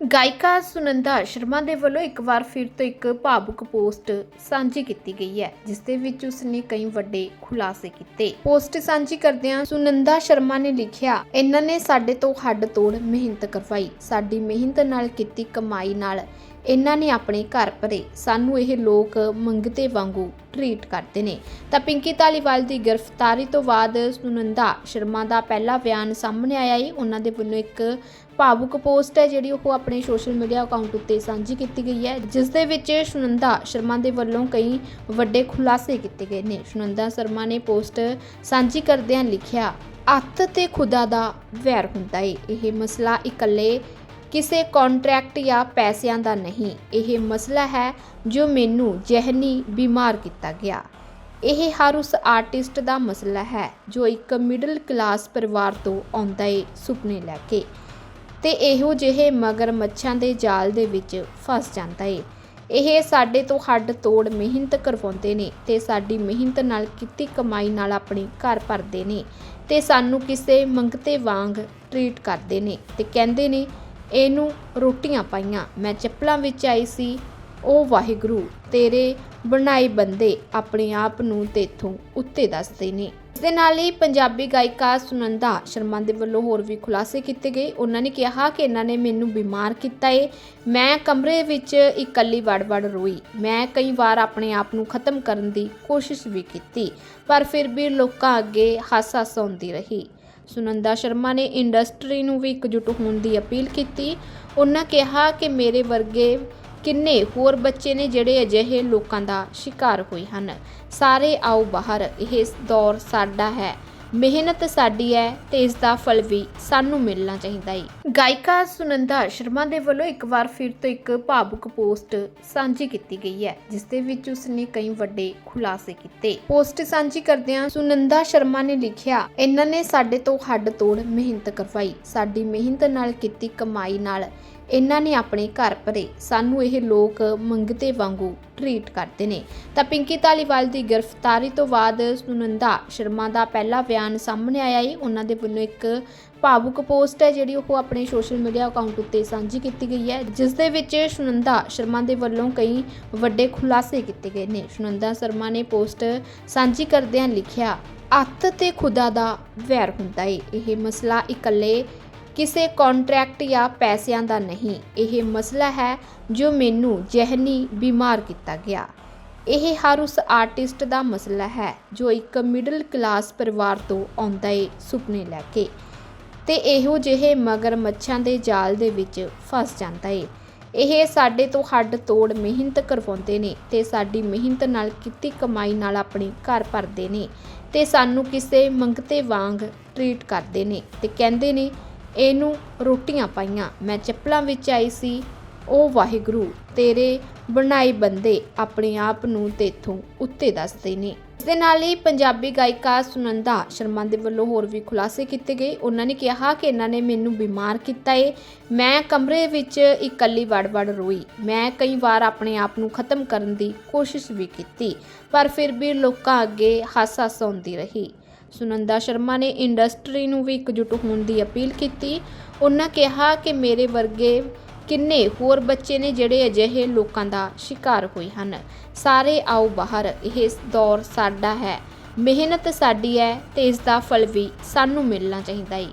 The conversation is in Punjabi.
ਗਾਇਕਾ ਸੁਨੰਦਾ ਸ਼ਰਮਾ ਦੇ ਵੱਲੋਂ ਇੱਕ ਵਾਰ ਫਿਰ ਤੋਂ ਇੱਕ ਭਾਵੁਕ ਪੋਸਟ ਸਾਂਝੀ ਕੀਤੀ ਗਈ ਹੈ, ਜਿਸ ਦੇ ਵਿੱਚ ਉਸਨੇ ਕਈ ਵੱਡੇ ਖੁਲਾਸੇ ਕੀਤੇ। ਪੋਸਟ ਸਾਂਝੀ ਕਰਦਿਆਂ ਸੁਨੰਦਾ ਸ਼ਰਮਾ ਨੇ ਲਿਖਿਆ, ਇਹਨਾਂ ਨੇ ਸਾਡੇ ਤੋਂ ਹੱਡ ਤੋੜ ਮਿਹਨਤ ਕਰਵਾਈ। ਸਾਡੀ ਮਿਹਨਤ ਨਾਲ ਕੀਤੀ ਕਮਾਈ ਨਾਲ ਇਹਨਾਂ ਨੇ ਆਪਣੇ ਘਰ ਭਰੇ ਸਾਨੂੰ ਇਹ ਲੋਕ ਮੰਗਤੇ ਵਾਂਗੂ ਟਰੀਟ ਕਰਦੇ ਨੇ। ਤਾਂ ਪਿੰਕੀ ਧਾਲੀਵਾਲ ਦੀ ਗ੍ਰਿਫਤਾਰੀ ਤੋਂ ਬਾਅਦ ਸੁਨੰਦਾ ਸ਼ਰਮਾ ਦਾ ਪਹਿਲਾ ਬਿਆਨ ਸਾਹਮਣੇ ਆਇਆ ਹੈ। ਉਹਨਾਂ ਦੇ ਵੱਲੋਂ ਇੱਕ ਭਾਵੁਕ ਪੋਸਟ ਹੈ, ਜਿਹੜੀ ਉਹ ਆਪਣੇ ਸੋਸ਼ਲ ਮੀਡੀਆ ਅਕਾਊਂਟ ਉੱਤੇ ਸਾਂਝੀ ਕੀਤੀ ਗਈ ਹੈ, ਜਿਸ ਦੇ ਵਿੱਚ ਸੁਨੰਦਾ ਸ਼ਰਮਾ ਦੇ ਵੱਲੋਂ ਕਈ ਵੱਡੇ ਖੁਲਾਸੇ ਕੀਤੇ ਗਏ ਨੇ। ਸੁਨੰਦਾ ਸ਼ਰਮਾ ਨੇ ਪੋਸਟ ਸਾਂਝੀ ਕਰਦਿਆਂ ਲਿਖਿਆ, ਅੱਤ ਤੇ ਖੁਦਾ ਦਾ ਵੈਰ ਹੁੰਦਾ ਏ। ਇਹ ਮਸਲਾ ਇਕੱਲੇ ਕਿਸੇ ਕੰਟਰੈਕਟ ਜਾਂ ਪੈਸਿਆਂ ਦਾ ਨਹੀਂ। ਇਹ ਮਸਲਾ ਹੈ ਜੋ ਮੈਨੂੰ ਜ਼ਹਿਨੀ ਬਿਮਾਰ ਕੀਤਾ ਗਿਆ। ਇਹ ਹਰ ਉਸ ਆਰਟਿਸਟ ਦਾ ਮਸਲਾ ਹੈ ਜੋ ਇੱਕ ਮਿਡਲ ਕਲਾਸ ਪਰਿਵਾਰ ਤੋਂ ਆਉਂਦਾ ਏ ਸੁਪਨੇ ਲੈ ਕੇ ਤੇ ਇਹੋ ਜਿਹੇ ਮਗਰ ਮੱਛਾਂ ਦੇ ਜਾਲ ਦੇ ਵਿੱਚ ਫਸ ਜਾਂਦਾ ਏ। ਇਹ ਸਾਡੇ ਤੋਂ ਹੱਡ ਤੋੜ ਮਿਹਨਤ ਕਰਵਾਉਂਦੇ ਨੇ ਤੇ ਸਾਡੀ ਮਿਹਨਤ ਨਾਲ ਕੀਤੀ ਕਮਾਈ ਨਾਲ ਆਪਣੇ ਘਰ ਭਰਦੇ ਨੇ ਤੇ ਸਾਨੂੰ ਕਿਸੇ ਮੰਗਤੇ ਵਾਂਗ ਟਰੀਟ ਕਰਦੇ ਨੇ ਤੇ ਕਹਿੰਦੇ ਨੇ ਇਹਨੂੰ ਰੋਟੀਆਂ ਪਾਈਆਂ। ਮੈਂ ਚੱਪਲਾਂ ਵਿੱਚ ਆਈ ਸੀ। ਉਹ ਵਾਹਿਗੁਰੂ, ਤੇਰੇ ਬਣਾਏ ਬੰਦੇ ਆਪਣੇ ਆਪ ਨੂੰ ਤੇਥੋਂ ਉੱਤੇ ਦੱਸਦੇ ਨੇ। ਇਸ ਦੇ ਨਾਲ ਹੀ ਪੰਜਾਬੀ ਗਾਇਕਾ ਸੁਨੰਦਾ ਸ਼ਰਮਾ ਦੇ ਵੱਲੋਂ ਹੋਰ ਵੀ ਖੁਲਾਸੇ ਕੀਤੇ ਗਏ। ਉਹਨਾਂ ਨੇ ਕਿਹਾ ਕਿ ਇਹਨਾਂ ਨੇ ਮੈਨੂੰ ਬਿਮਾਰ ਕੀਤਾ ਏ। ਮੈਂ ਕਮਰੇ ਵਿੱਚ ਇਕੱਲੀ ਵੜ-ਵੜ ਰੋਈ। ਮੈਂ ਕਈ ਵਾਰ ਆਪਣੇ ਆਪ ਨੂੰ ਖਤਮ ਕਰਨ ਦੀ ਕੋਸ਼ਿਸ਼ ਵੀ ਕੀਤੀ, ਪਰ ਫਿਰ ਵੀ ਲੋਕਾਂ ਅੱਗੇ ਹੱਸ-ਹੱਸ ਆਉਂਦੀ ਰਹੀ। ਸੁਨੰਦਾ ਸ਼ਰਮਾ ਨੇ ਇੰਡਸਟਰੀ ਨੂੰ ਵੀ ਇਕਜੁੱਟ ਹੋਣ ਦੀ ਅਪੀਲ ਕੀਤੀ। ਉਹਨਾਂ ਕਿਹਾ ਕਿ ਮੇਰੇ ਵਰਗੇ ਕਿੰਨੇ ਹੋਰ ਬੱਚੇ ਨੇ ਜਿਹੜੇ ਅਜਿਹੇ ਲੋਕਾਂ ਦਾ ਸ਼ਿਕਾਰ ਹੋਏ ਹਨ। ਸਾਰੇ ਆਓ ਬਾਹਰ, ਇਹ ਦੌਰ ਸਾਡਾ ਹੈ। ਮਿਹਨਤ ਸਾਡੀ ਹੈ ਤੇ ਇਸ ਦਾ ਫਲ ਵੀ ਸਾਨੂੰ ਮਿਲਣਾ ਚਾਹੀਦਾ ਹੈ ਗਾਇਕਾ ਸੁਨੰਦਾ ਸ਼ਰਮਾ ਦੇ ਵੱਲੋਂ ਇੱਕ ਵਾਰ ਫਿਰ ਤੋਂ ਇੱਕ ਭਾਵੁਕ ਪੋਸਟ ਸਾਂਝੀ ਕੀਤੀ ਗਈ ਹੈ, ਜਿਸ ਦੇ ਵਿੱਚ ਉਸਨੇ ਕਈ ਵੱਡੇ ਖੁਲਾਸੇ ਕੀਤੇ। ਪੋਸਟ ਸਾਂਝੀ ਕਰਦਿਆਂ ਸੁਨੰਦਾ ਸ਼ਰਮਾ ਨੇ ਲਿਖਿਆ, ਇਹਨਾਂ ਨੇ ਸਾਡੇ ਤੋਂ ਹੱਡ ਤੋੜ ਮਿਹਨਤ ਕਰਵਾਈ। ਸਾਡੀ ਮਿਹਨਤ ਨਾਲ ਕੀਤੀ ਕਮਾਈ ਨਾਲ ਇਹਨਾਂ ਨੇ ਆਪਣੇ ਘਰ ਭਰੇ ਸਾਨੂੰ ਇਹ ਲੋਕ ਮੰਗਤੇ ਵਾਂਗੂ ਟਰੀਟ ਕਰਦੇ ਨੇ। ਤਾਂ ਪਿੰਕੀ ਧਾਲੀਵਾਲ ਦੀ ਗ੍ਰਿਫਤਾਰੀ ਤੋਂ ਬਾਅਦ ਸੁਨੰਦਾ ਸ਼ਰਮਾ ਦਾ ਪਹਿਲਾ ਬਿਆਨ ਸਾਹਮਣੇ ਆਇਆ ਹੈ ਉਹਨਾਂ ਦੇ ਵੱਲੋਂ ਇੱਕ ਭਾਵੁਕ ਪੋਸਟ ਹੈ ਜਿਹੜੀ ਉਹ ਆਪਣੇ ਸੋਸ਼ਲ ਮੀਡੀਆ ਅਕਾਊਂਟ ਉੱਤੇ ਸਾਂਝੀ ਕੀਤੀ ਗਈ ਹੈ, ਜਿਸ ਦੇ ਵਿੱਚ ਸੁਨੰਦਾ ਸ਼ਰਮਾ ਦੇ ਵੱਲੋਂ ਕਈ ਵੱਡੇ ਖੁਲਾਸੇ ਕੀਤੇ ਗਏ ਨੇ। ਸੁਨੰਦਾ ਸ਼ਰਮਾ ਨੇ ਪੋਸਟ ਸਾਂਝੀ ਕਰਦਿਆਂ ਲਿਖਿਆ, ਅੱਤ ਤੇ ਖੁਦਾ ਦਾ ਵੈਰ ਹੁੰਦਾ ਏ। ਇਹ ਮਸਲਾ ਇਕੱਲੇ ਕਿਸੇ ਕੰਟਰੈਕਟ ਜਾਂ ਪੈਸਿਆਂ ਦਾ ਨਹੀਂ। ਇਹ ਮਸਲਾ ਹੈ ਜੋ ਮੈਨੂੰ ਜ਼ਹਿਨੀ ਬਿਮਾਰ ਕੀਤਾ ਗਿਆ। ਇਹ ਹਰ ਉਸ ਆਰਟਿਸਟ ਦਾ ਮਸਲਾ ਹੈ ਜੋ ਇੱਕ ਮਿਡਲ ਕਲਾਸ ਪਰਿਵਾਰ ਤੋਂ ਆਉਂਦਾ ਏ ਸੁਪਨੇ ਲੈ ਕੇ। ਤੇ ਇਹੋ ਜਿਹੇ ਮਗਰ ਮੱਛਾਂ ਦੇ ਜਾਲ ਦੇ ਵਿੱਚ ਫਸ ਜਾਂਦਾ ਏ। ਇਹ ਸਾਡੇ ਤੋਂ ਹੱਡ ਤੋੜ ਮਿਹਨਤ ਕਰਵਾਉਂਦੇ ਨੇ ਤੇ ਸਾਡੀ ਮਿਹਨਤ ਨਾਲ ਕੀਤੀ ਕਮਾਈ ਨਾਲ ਆਪਣੀ ਘਰ ਭਰਦੇ ਨੇ ਤੇ ਸਾਨੂੰ ਕਿਸੇ ਮੰਗਤੇ ਵਾਂਗ ਟਰੀਟ ਕਰਦੇ ਨੇ ਤੇ ਕਹਿੰਦੇ ਨੇ ਇਹਨੂੰ ਰੋਟੀਆਂ ਪਾਈਆਂ। ਮੈਂ ਚੱਪਲਾਂ ਵਿੱਚ ਆਈ ਸੀ। ਉਹ ਵਾਹਿਗੁਰੂ, ਤੇਰੇ ਬਣਾਏ ਬੰਦੇ ਆਪਣੇ ਆਪ ਨੂੰ ਤੇਥੋਂ ਉੱਤੇ ਦੱਸਦੇ ਨੇ। ਇਸ ਦੇ ਨਾਲ ਹੀ ਪੰਜਾਬੀ ਗਾਇਕਾ ਸੁਨੰਦਾ ਸ਼ਰਮਾ ਦੇ ਵੱਲੋਂ ਹੋਰ ਵੀ ਖੁਲਾਸੇ ਕੀਤੇ ਗਏ। ਉਹਨਾਂ ਨੇ ਕਿਹਾ ਕਿ ਇਹਨਾਂ ਨੇ ਮੈਨੂੰ ਬਿਮਾਰ ਕੀਤਾ ਏ। ਮੈਂ ਕਮਰੇ ਵਿੱਚ ਇਕੱਲੀ ਵੜ-ਵੜ ਰੋਈ। ਮੈਂ ਕਈ ਵਾਰ ਆਪਣੇ ਆਪ ਨੂੰ ਖਤਮ ਕਰਨ ਦੀ ਕੋਸ਼ਿਸ਼ ਵੀ ਕੀਤੀ, ਪਰ ਫਿਰ ਵੀ ਲੋਕਾਂ ਅੱਗੇ ਹੱਸ-ਹੱਸ ਆਉਂਦੀ ਰਹੀ। ਸੁਨੰਦਾ ਸ਼ਰਮਾ ਨੇ ਇੰਡਸਟਰੀ ਨੂੰ ਵੀ ਇਕਜੁੱਟ ਹੋਣ ਦੀ ਅਪੀਲ ਕੀਤੀ। ਉਹਨਾਂ ਕਿਹਾ ਕਿ ਮੇਰੇ ਵਰਗੇ ਕਿੰਨੇ ਹੋਰ ਬੱਚੇ ਨੇ ਜਿਹੜੇ ਅਜਿਹੇ ਲੋਕਾਂ ਦਾ ਸ਼ਿਕਾਰ ਹੋਏ ਹਨ। ਸਾਰੇ ਆਓ ਬਾਹਰ, ਇਹ ਦੌਰ ਸਾਡਾ ਹੈ। ਮਿਹਨਤ ਸਾਡੀ ਹੈ ਤੇ ਇਸ ਦਾ ਫਲ ਵੀ ਸਾਨੂੰ ਮਿਲਣਾ ਚਾਹੀਦਾ ਹੈ